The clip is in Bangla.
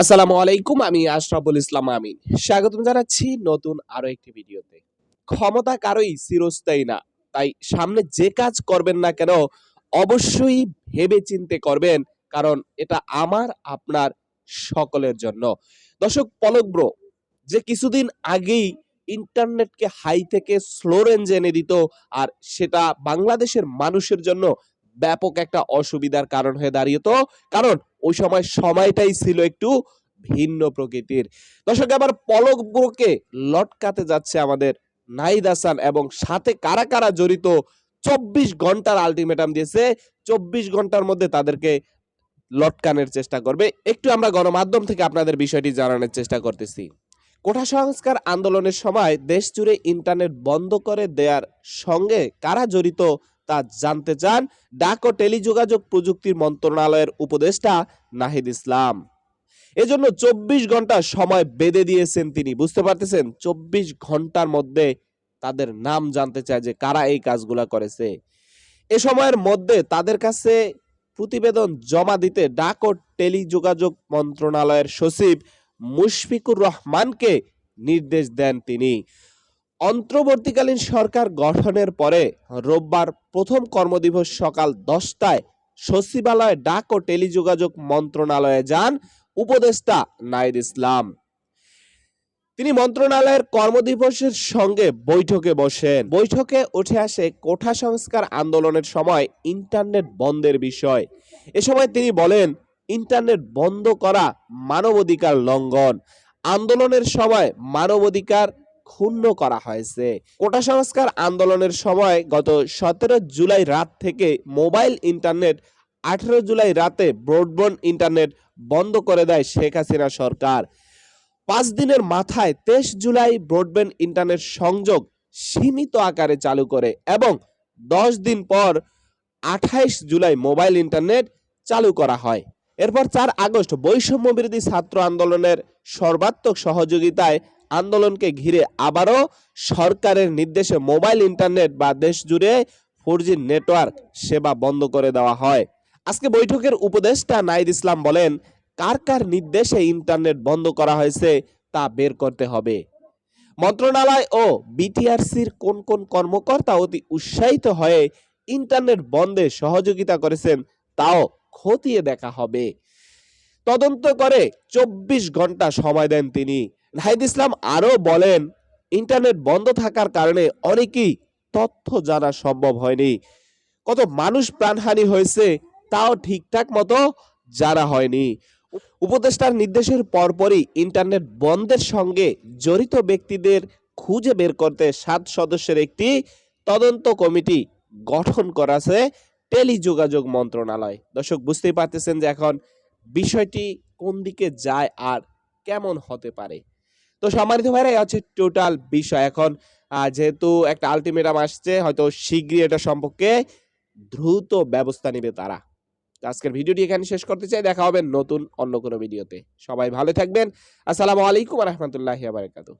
আসসালামু আলাইকুম, আমি আশরাফুল ইসলাম, আমিন। স্বাগতম জানাচ্ছি নতুন আরও একটি ভিডিওতে। ক্ষমতা কারোই চিরস্থায়ী না, তাই সামনে যে কাজ করবেন না কেন, অবশ্যই ভেবে চিন্তে করবেন, কারণ এটা আমার, আপনার সকলের জন্য। দর্শক, পলক ব্রো যে কিছুদিন আগেই ইন্টারনেটকে হাই থেকে স্লো রেঞ্জ এনে দিত, আর সেটা বাংলাদেশের মানুষের জন্য ব্যাপক একটা অসুবিধার কারণ হয়ে দাঁড়িয়ে তো, কারণ ওই সময় সময়টাই ছিল একটু ভিন্ন প্রকৃতির। দর্শক আবার পলক বুকে লটকাতে যাচ্ছে আমাদের নাহিদ হাসান এবং সাথে কারা কারা জড়িত চব্বিশ ঘণ্টার আলটিমেটাম দিয়েছে। চব্বিশ ঘণ্টার মধ্যে তাদেরকে লটকানোর চেষ্টা করবে। একটু আমরা গণমাধ্যম থেকে আপনাদের বিষয়টি জানানোর চেষ্টা করতেছি। কোঠা সংস্কার আন্দোলনের সময় দেশ জুড়ে ইন্টারনেট বন্ধ করে দেওয়ার সঙ্গে কারা জড়িত তা জানতে চান, ডাক ও টেলিযোগাযোগ প্রযুক্তির মন্ত্রণালয়ের উপদেষ্টা নাহিদ ইসলাম। এজন্য চব্বিশ ঘণ্টা সময় বেঁধে দিয়েছেন তিনি, বুঝতে পারতেছেন? চব্বিশ ঘণ্টার মধ্যে তাদের নাম জানতে চায় যে কারা এই কাজগুলা করেছে। এ সময়ের মধ্যে তাদের কাছে প্রতিবেদন জমা দিতে ডাক ও টেলিযোগাযোগ মন্ত্রণালয়ের সচিব মুশফিকুর রহমানকে নির্দেশ দেন তিনি। অন্তর্বর্তীকালীন সরকার গঠনের পরে রোববার প্রথম কর্মদিবস সকাল দশটায় সচিবালয় ডাক ও টেলিযোগাযোগ মন্ত্রণালয়ে যান উপদেষ্টা নাইদ ইসলাম। তিনি মন্ত্রণালয়ের কর্মদিবসের সঙ্গে বৈঠকে বসেন। বৈঠকে উঠে আসে কোঠা সংস্কার আন্দোলনের সময় ইন্টারনেট বন্ধের বিষয়। এ সময় তিনি বলেন, ইন্টারনেট বন্ধ করা মানবাধিকার লঙ্ঘন। আন্দোলনের সময় মানবাধিকার ক্ষুণ্ণ করা হয়েছে। কোটা সংস্কার আন্দোলনের সময় গত সতেরো জুলাই রাত থেকে মোবাইল ইন্টারনেট আঠেরো জুলাই রাতে ব্রডব্যান্ড ইন্টারনেট বন্ধ করে দেয় শেখ হাসিনা সরকার। পাঁচ দিনের মাথায় তেইশ জুলাই ব্রডব্যান্ড ইন্টারনেট সংযোগ সীমিত আকারে চালু করে এবং দশ দিন পর আঠাইশ জুলাই মোবাইল ইন্টারনেট চালু করা হয়। এরপর চার আগস্ট বৈষম্য বিরোধী ছাত্র আন্দোলনের সর্বাত্মক সহযোগিতায় আন্দোলনকে ঘিরে আবারও সরকারের নির্দেশে মোবাইল, ইন্টারনেট বা দেশ জুড়ে ফোর নেটওয়ার্ক সেবা বন্ধ করে দেওয়া হয়। আজকে বৈঠকের উপদেষ্টা নাইদ ইসলাম বলেন, কার কার নির্দেশে ইন্টারনেট বন্ধ করা হয়েছে তা বের করতে হবে। মন্ত্রণালয় ও বিটিআরসির কোন কোন কর্মকর্তা অতি উৎসাহিত হয়ে ইন্টারনেট বন্ধে সহযোগিতা করেছেন তাও খতিয়ে দেখা হবে। তদন্ত করে চব্বিশ ঘণ্টা সময় দেন তিনি। নাহিদ ইসলাম আরও বলেন, ইন্টারনেট বন্ধ থাকার কারণে অনেকেই তথ্য জানা সম্ভব হয়নি। কত মানুষ প্রাণহানি হয়েছে তাও ঠিকঠাক মতো জানা হয়নি। উপদেষ্টার নির্দেশের পরপরই ইন্টারনেট বন্ধের সঙ্গে জড়িত ব্যক্তিদের খুঁজে বের করতে সাত সদস্যের একটি তদন্ত কমিটি গঠন করাছে টেলিযোগাযোগ মন্ত্রণালয়। দর্শক, বুঝতেই পারতেছেন যে এখন বিষয়টি কোন দিকে যায় আর কেমন হতে পারে। তো সম্মানিত ভাইরা, এই হচ্ছে টোটাল বিষয়। এখন যেহেতু একটা আলটিমেটাম আসছে, হয়তো শীঘ্রই এটা সম্পর্কে দ্রুত ব্যবস্থা নেবে তারা। আজকের ভিডিওটি এখানে শেষ করতে চাই। দেখা হবে নতুন অন্য কোনো ভিডিওতে। সবাই ভালো থাকবেন। আসসালামু আলাইকুম রহমতুল্লাহ বারকাতু